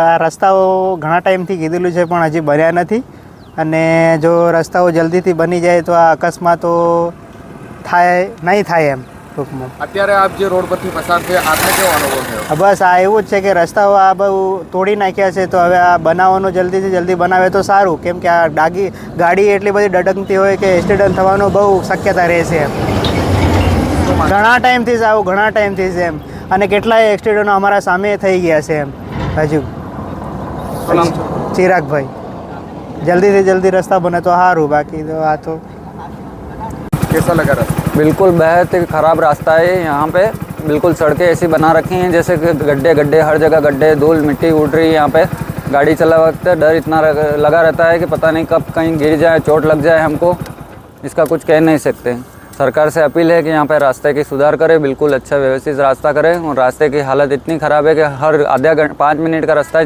આ રસ્તાઓ ઘણા ટાઈમથી કીધેલું છે પણ હજી બન્યા નથી. અને જો રસ્તાઓ જલ્દીથી બની જાય તો આ અકસ્માતો થાય નહીં થાય એમ ટૂંકમાં. અત્યારે આપ જે રોડ પરથી પસાર થયા આપને કેવો અનુભવ થયો? બસ આ એવું જ છે કે રસ્તાઓ આ બહુ તોડી નાખ્યા છે તો હવે આ બનાવવાનું જલ્દીથી જલ્દી બનાવે તો સારું. કેમ કે આ ડાગી ગાડી એટલી બધી ડડકતી હોય કે એક્સિડન્ટ થવાનો બહુ શક્યતા રહેશે એમ. ઘણા ટાઈમથી જ આવું ઘણા ટાઈમથી જ એમ. અને કેટલાય એક્સિડન્ટો અમારા સામે થઈ ગયા છે એમ. હજુ. ચિરાગભાઈ જલ્દીથી જલ્દી રસ્તા બને તો સારું બાકી તો આ તો कैसा लगा रास्ता बिल्कुल बेहद ही ख़राब रास्ता है यहाँ पे बिल्कुल सड़कें ऐसी बना रखी हैं जैसे कि गड्ढे गड्ढे हर जगह गड्ढे धूल मिट्टी उड़ रही है यहाँ पे गाड़ी चला वक्त डर इतना रग- लगा रहता है कि पता नहीं कब कहीं गिर जाए चोट लग जाए हमको इसका कुछ कह नहीं सकते सरकार से अपील है कि यहाँ पे रास्ते की सुधार करें बिल्कुल अच्छा व्यवस्थित रास्ता करें और रास्ते की हालत इतनी ख़राब है कि हर आधा घंटे पाँच मिनट का रास्ता है